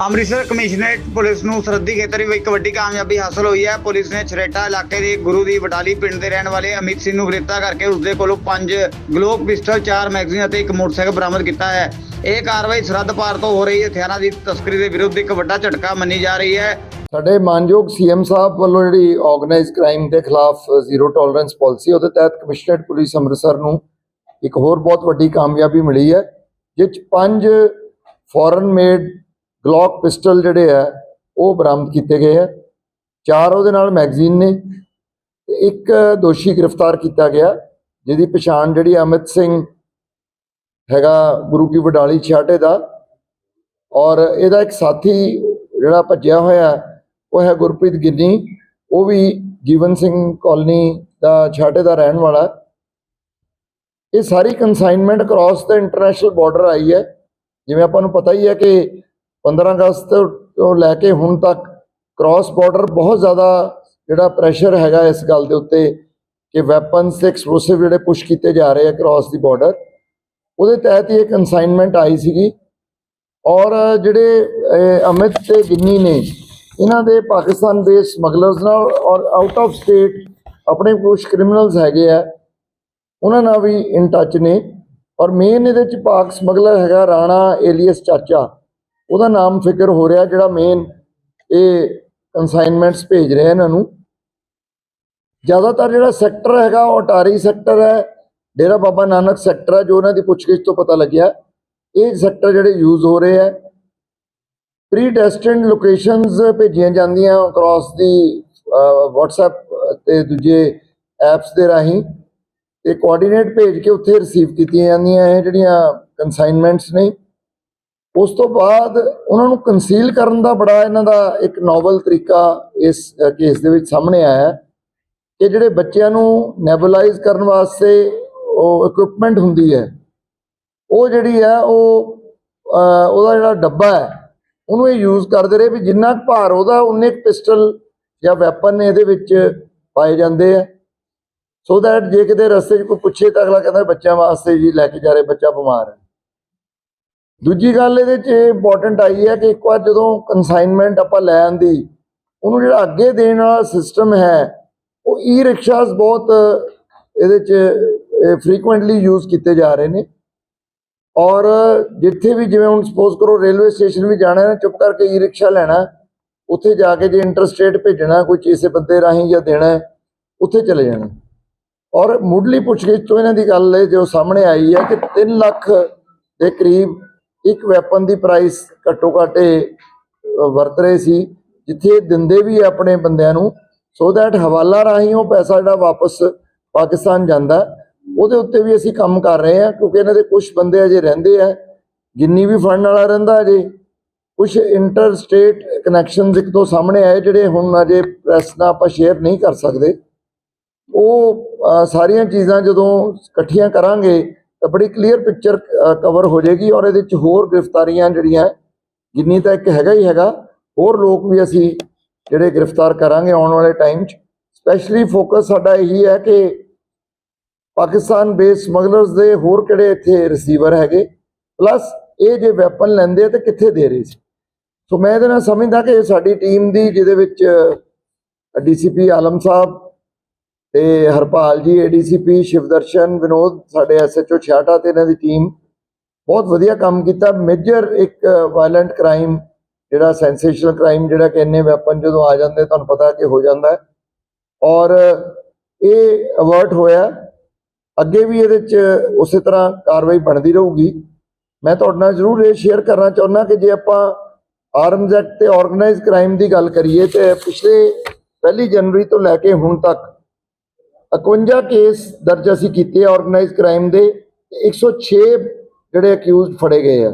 Amritsar commissionerate police ਨੂੰ ਸਰਹੱਦੀ ਖੇਤਰ ਵਿੱਚ ਵੱਡੀ ਕਾਮਯਾਬੀ ਹਾਸਲ ਹੋਈ ਹੈ। ਪੁਲਿਸ ਨੇ ਛਰੇਟਾ ਇਲਾਕੇ ਦੇ ਗੁਰੂ ਦੀ ਵਡਾਲੀ ਪਿੰਡ ਦੇ ਰਹਿਣ ਵਾਲੇ ਅਮਿਤ ਸਿੰਘ ਨੂੰ ਗ੍ਰਿਫਤਾਰ ਕਰਕੇ ਉਸਦੇ ਕੋਲੋਂ ਪੰਜ ਗਲੋਕ ਪਿਸਟਲ, ਚਾਰ ਮੈਗਜ਼ੀਨ ਅਤੇ ਇੱਕ ਮੋਟਰਸਾਈਕਲ ਬਰਾਮਦ ਕੀਤਾ ਹੈ। ਇਹ ਕਾਰਵਾਈ ਸਰਹੱਦ ਪਾਰ ਤੋਂ ਹੋ ਰਹੀ ਹਥਿਆਰਾਂ ਦੀ ਤਸਕਰੀ ਦੇ ਵਿਰੁੱਧ ਇੱਕ ਵੱਡਾ ਝਟਕਾ ਮੰਨੀ ਜਾ ਰਹੀ ਹੈ। ਸਾਡੇ ਮਾਨਯੋਗ ਸੀਐਮ ਸਾਹਿਬ ਵੱਲੋਂ ਜਿਹੜੀ ਆਰਗੇਨਾਈਜ਼ ਕ੍ਰਾਈਮ ਦੇ ਖਿਲਾਫ ਜ਼ੀਰੋ ਟੋਲਰੈਂਸ ਪਾਲਿਸੀ ਉਹਦੇ ਤਹਿਤ ਕਮਿਸ਼ਨਰੇਟ ਪੁਲਿਸ ਅੰਮ੍ਰਿਤਸਰ ਨੂੰ ਇੱਕ ਹੋਰ ਬਹੁਤ ਵੱਡੀ ਕਾਮਯਾਬੀ ਮਿਲੀ ਹੈ ਜਿਸ ਪੰਜ ਫੋਰਨ ਮੇਡ ਗਲੌਕ ਪਿਸਟਲ ਜਿਹੜੇ ਆ, ਉਹ ਬਰਾਮਦ ਕੀਤੇ ਗਏ ਆ। ਚਾਰ ਉਹਦੇ ਨਾਲ ਮੈਗਜ਼ੀਨ ਨੇ। ਤੇ ਇੱਕ ਦੋਸ਼ੀ ਗ੍ਰਿਫਤਾਰ ਕੀਤਾ ਗਿਆ, ਜਿਹਦੀ ਪਛਾਣ ਜਿਹੜੀ ਅਮਿਤ ਸਿੰਘ ਹੈਗਾ, ਗੁਰੂ ਕੀ ਵਡਾਲੀ ਛਾਟੇ ਦਾ। ਔਰ ਇਹਦਾ ਇੱਕ ਸਾਥੀ ਜਿਹੜਾ ਭੱਜਿਆ ਹੋਇਆ, ਉਹ ਹੈ ਗੁਰਪ੍ਰੀਤ ਗਿੱਨੀ। ਉਹ ਵੀ ਜੀਵਨ ਸਿੰਘ ਕਾਲਨੀ ਦਾ ਛਾਟੇ ਦਾ ਰਹਿਣ ਵਾਲਾ। ਇਹ ਸਾਰੀ ਕਨਸਾਈਨਮੈਂਟ ਕ੍ਰਾਸ ਤੇ ਇੰਟਰਨੈਸ਼ਨਲ ਬਾਰਡਰ ਆਈ ਹੈ। ਜਿਵੇਂ ਆਪਾਂ ਨੂੰ ਪਤਾ ਹੀ ਹੈ ਕਿ 15 ਅਗਸਤ ਤੋਂ ਲੈ ਕੇ ਹੁਣ ਤੱਕ ਕ੍ਰਾਸ ਬਾਰਡਰ ਬਹੁਤ ਜ਼ਿਆਦਾ ਜਿਹੜਾ ਪ੍ਰੈਸ਼ਰ ਹੈਗਾ ਇਸ ਗੱਲ ਦੇ ਉੱਤੇ ਕਿ ਵੈਪਨਸ ਤੇ ਐਕਸਪਲੋਸਿਵ ਜਿਹੜੇ ਪੁਸ਼ ਕੀਤੇ ਜਾ ਰਹੇ ਆ ਕ੍ਰਾਸ ਦੀ ਬਾਰਡਰ ਉਹਦੇ ਤਹਿਤ ਹੀ ਇਹ ਕਨਸਾਈਨਮੈਂਟ ਆਈ ਸੀਗੀ ਔਰ ਜਿਹੜੇ ਅਮਿਤ ਤੇ ਗਿੰਨੀ ਨੇ, ਇਹਨਾਂ ਦੇ ਪਾਕਿਸਤਾਨ ਬੇਸ ਸਮਗਲਰਸ ਨਾਲ ਔਰ ਆਊਟ ਆਫ ਸਟੇਟ ਆਪਣੇ ਕੁਝ ਕ੍ਰਿਮੀਨਲਸ ਹੈਗੇ ਆ, ਉਹਨਾਂ ਨਾਲ ਵੀ ਇਨ ਟੱਚ ਨੇ ਔਰ ਮੇਨ ਇਹਦੇ ਚ ਪਾਕ ਸਮਗਲਰ ਹੈਗਾ ਰਾਣਾ ਏਲੀਅਸ ਚਾਚਾ। ਉਹਦਾ ਨਾਮ ਫਿਕਰ ਹੋ ਰਿਹਾ ਜਿਹੜਾ ਮੇਨ ਇਹ ਕਨਸਾਈਨਮੈਂਟਸ ਭੇਜ ਰਿਹਾ ਇਹਨਾਂ। ਨੂੰ ਜ਼ਿਆਦਾਤਰ ਜਿਹੜਾ ਸੈਕਟਰ ਹੈਗਾ, ਉਹ ਅਟਾਰੀ ਸੈਕਟਰ ਹੈ, ਡੇਰਾ ਬਾਬਾ ਨਾਨਕ ਸੈਕਟਰ ਹੈ, ਜੋ ਉਹਨਾਂ ਦੀ ਪੁੱਛਗਿੱਛ ਤੋਂ ਪਤਾ ਲੱਗਿਆ। ਇਹ ਸੈਕਟਰ ਜਿਹੜੇ ਯੂਜ਼ ਹੋ ਰਹੇ ਹੈ ਪ੍ਰੀ ਡੈਸਟਿਨਡ ਲੋਕੇਸ਼ਨਸ ਭੇਜੀਆਂ ਜਾਂਦੀਆਂ ਅਕ੍ਰੋਸ ਦੀ WhatsApp ਤੇ ਦੂਜੇ ਐਪਸ ਦੇ ਰਾਹੀਂ। ਤੇ ਕੋਆਰਡੀਨੇਟ ਭੇਜ ਕੇ ਉੱਥੇ ਰਿਸੀਵ ਕੀਤੀਆਂ ਜਾਂਦੀਆਂ ਇਹ ਜਿਹੜੀਆਂ ਕਨਸਾਈਨਮੈਂਟਸ ਨੇ। ਉਸ ਤੋਂ ਬਾਅਦ ਉਹਨਾਂ ਨੂੰ ਕੰਸੀਲ ਕਰਨ ਦਾ ਬੜਾ ਇਹਨਾਂ ਦਾ ਇੱਕ ਨੋਵਲ ਤਰੀਕਾ ਇਸ ਕੇਸ ਦੇ ਵਿੱਚ ਸਾਹਮਣੇ ਆਇਆ ਕਿ ਜਿਹੜੇ ਬੱਚਿਆਂ ਨੂੰ ਨੈਬੂਲਾਈਜ਼ ਕਰਨ ਵਾਸਤੇ ਉਹ ਇਕਵਿਪਮੈਂਟ ਹੁੰਦੀ ਹੈ, ਉਹ ਜਿਹੜੀ ਹੈ ਉਹ ਉਹਦਾ ਜਿਹੜਾ ਡੱਬਾ ਹੈ, ਉਹਨੂੰ ਇਹ ਯੂਜ਼ ਕਰਦੇ ਰਹੇ ਵੀ ਜਿੰਨਾ ਕੁ ਭਾਰ ਉਹਦਾ, ਉਨੇ ਕੁ ਪਿਸਟਲ ਜਾਂ ਵੈਪਨ ਇਹਦੇ ਵਿੱਚ ਪਾਏ ਜਾਂਦੇ ਆ ਸੋ ਦੈਟ ਜੇ ਕਿਤੇ ਰਸਤੇ 'ਚ ਕੋਈ ਪੁੱਛੇ ਤਾਂ ਅਗਲਾ ਕਹਿੰਦਾ ਬੱਚਿਆਂ ਵਾਸਤੇ ਜੀ ਲੈ ਕੇ ਜਾ ਰਹੇ ਬੱਚਾ ਬਿਮਾਰ ਹੈ। ਦੂਜੀ ਗੱਲ ਇਹਦੇ 'ਚ ਇੰਪੋਰਟੈਂਟ ਆਈ ਹੈ ਕਿ ਇੱਕ ਵਾਰ ਜਦੋਂ ਕਨਸਾਈਨਮੈਂਟ ਆਪਾਂ ਲੈ ਆਂਦੀ ਉਹਨੂੰ ਜਿਹੜਾ ਅੱਗੇ ਦੇਣ ਵਾਲਾ ਸਿਸਟਮ ਹੈ, ਉਹ ਈ ਰਿਕਸ਼ਾਸ ਬਹੁਤ ਇਹਦੇ 'ਚ ਫ੍ਰੀਕੁਐਂਟਲੀ ਯੂਜ਼ ਕੀਤੇ ਜਾ ਰਹੇ ਨੇ। ਔਰ ਜਿੱਥੇ ਵੀ ਜਿਵੇਂ ਹੁਣ ਸਪੋਜ਼ ਕਰੋ ਰੇਲਵੇ ਸਟੇਸ਼ਨ ਵੀ ਜਾਣਾ ਹੈ, ਚੁੱਪ ਕਰਕੇ ਈ ਰਿਕਸ਼ਾ ਲੈਣਾ ਉੱਥੇ ਜਾ ਕੇ ਜੇ ਇੰਟਰਸਟੇਟ ਭੇਜਣਾ ਕੋਈ ਕਿਸੇ ਬੰਦੇ ਰਾਹੀਂ ਜਾਂ ਦੇਣਾ ਉੱਥੇ ਚਲੇ ਜਾਣਾ ਔਰ ਮੁੱਢਲੀ ਪੁੱਛਗਿੱਛ ਤੋਂ ਇਹਨਾਂ ਦੀ ਗੱਲ ਹੈ ਜੋ ਸਾਹਮਣੇ ਆਈ ਹੈ ਕਿ 3 ਲੱਖ ਦੇ ਕਰੀਬ ਇੱਕ ਵੈਪਨ ਦੀ ਪ੍ਰਾਈਸ ਘੱਟੋ ਘੱਟ ਇਹ, ਵਰਤ ਰਹੇ ਸੀ ਜਿੱਥੇ ਦਿੰਦੇ ਵੀ ਆ ਆਪਣੇ ਬੰਦਿਆਂ ਨੂੰ ਸੋ ਦੈਟ ਹਵਾਲਾ ਰਾਹੀਂ ਉਹ ਪੈਸਾ ਜਿਹੜਾ ਵਾਪਸ ਪਾਕਿਸਤਾਨ ਜਾਂਦਾ। ਉਹਦੇ ਉੱਤੇ ਵੀ ਅਸੀਂ ਕੰਮ ਕਰ ਰਹੇ ਹਾਂ ਕਿਉਂਕਿ ਇਹਨਾਂ ਦੇ ਕੁਝ ਬੰਦੇ ਅਜੇ ਰਹਿੰਦੇ ਆ ਜਿੰਨੀ ਵੀ ਫੜਨ ਵਾਲਾ ਰਹਿੰਦਾ ਅਜੇ। ਕੁਝ ਇੰਟਰ ਸਟੇਟ ਕਨੈਕਸ਼ਨਸ ਇੱਕ ਤੋਂ ਸਾਹਮਣੇ ਆਏ ਜਿਹੜੇ ਹੁਣ ਅਜੇ ਪ੍ਰੈਸ ਨਾਲ ਆਪਾਂ ਸ਼ੇਅਰ ਨਹੀਂ ਕਰ ਸਕਦੇ। ਉਹ ਸਾਰੀਆਂ ਚੀਜ਼ਾਂ ਜਦੋਂ ਇਕੱਠੀਆਂ ਕਰਾਂਗੇ ਤਾਂ ਬੜੀ ਕਲੀਅਰ ਪਿਕਚਰ ਕਵਰ ਹੋ ਜਾਏਗੀ ਔਰ ਇਹਦੇ ਵਿੱਚ ਹੋਰ ਗ੍ਰਿਫਤਾਰੀਆਂ ਜਿਹੜੀਆਂ, ਜਿੰਨੀ ਤਾਂ ਇੱਕ ਹੈਗਾ ਹੀ ਹੈਗਾ, ਹੋਰ ਲੋਕ ਵੀ ਅਸੀਂ ਜਿਹੜੇ ਗ੍ਰਿਫਤਾਰ ਕਰਾਂਗੇ ਆਉਣ ਵਾਲੇ ਟਾਈਮ 'ਚ। ਸਪੈਸ਼ਲੀ ਫੋਕਸ ਸਾਡਾ ਇਹੀ ਹੈ ਕਿ ਪਾਕਿਸਤਾਨ ਬੇਸ ਸਮਗਲਰਸ ਦੇ ਹੋਰ ਕਿਹੜੇ ਇੱਥੇ ਰਿਸੀਵਰ ਹੈਗੇ? ਪਲੱਸ ਇਹ ਜੇ ਵੈਪਨ ਲੈਂਦੇ ਆ ਤੇ ਕਿੱਥੇ ਦੇ ਰਹੇ ਸੀ? ਸੋ ਮੈਂ ਇਹਦੇ ਨਾਲ ਸਮਝਦਾ ਕਿ ਸਾਡੀ ਟੀਮ ਦੀ ਜਿਹਦੇ ਵਿੱਚ ਡੀਸੀਪੀ ਆਲਮ ਸਾਹਿਬ ਤੇ ਹਰਪਾਲ ਜੀ ਏਡੀਸੀਪੀ ਸ਼ਿਵਦਰਸ਼ਨ, ਵਿਨੋਦ, ਸਾਡੇ ਐਸਐਚਓ ਛਿਆਟਾ ਤੇ ਇਹਨਾਂ ਦੀ ਟੀਮ ਬਹੁਤ ਵਧੀਆ ਕੰਮ ਕੀਤਾ। ਮੇਜਰ ਇੱਕ ਵਾਇਲੈਂਟ ਕ੍ਰਾਈਮ ਜਿਹੜਾ ਸੈਂਸੇਸ਼ਨਲ ਕ੍ਰਾਈਮ ਜਿਹੜਾ ਕਿ ਇੰਨੇ ਵੈਪਨ ਜਦੋਂ ਆ ਜਾਂਦੇ, ਤੁਹਾਨੂੰ ਪਤਾ ਕਿ ਹੋ ਜਾਂਦਾ ਔਰ ਇਹ ਅਵਰਟ ਹੋਇਆ। ਅੱਗੇ ਵੀ ਇਹਦੇ ਚ ਉਸੇ ਤਰ੍ਹਾਂ ਕਾਰਵਾਈ ਬਣਦੀ ਰਹੂਗੀ। ਮੈਂ ਤੁਹਾਡੇ ਨਾਲ ਜ਼ਰੂਰ ਇਹ ਸ਼ੇਅਰ ਕਰਨਾ ਚਾਹੁੰਦਾ ਕਿ ਜੇ ਆਪਾਂ ਆਰਮਜ਼ ਐਕਟ ਤੇ ਆਰਗੇਨਾਈਜ਼ ਕ੍ਰਾਈਮ ਦੀ ਗੱਲ ਕਰੀਏ ਤੇ ਪਿਛਲੇ ਪਹਿਲੀ ਜਨਵਰੀ ਤੋਂ ਲੈ ਕੇ ਹੁਣ ਤੱਕ 51 ਕੇਸ ਦਰਜ ਅਸੀਂ ਕੀਤੇ ਆਰਗੇਨਾਈਜ਼ ਕ੍ਰਾਈਮ ਦੇ, ਤੇ 106 ਜਿਹੜੇ ਅਕਿਊਜ਼ਡ ਫੜੇ ਗਏ ਆ।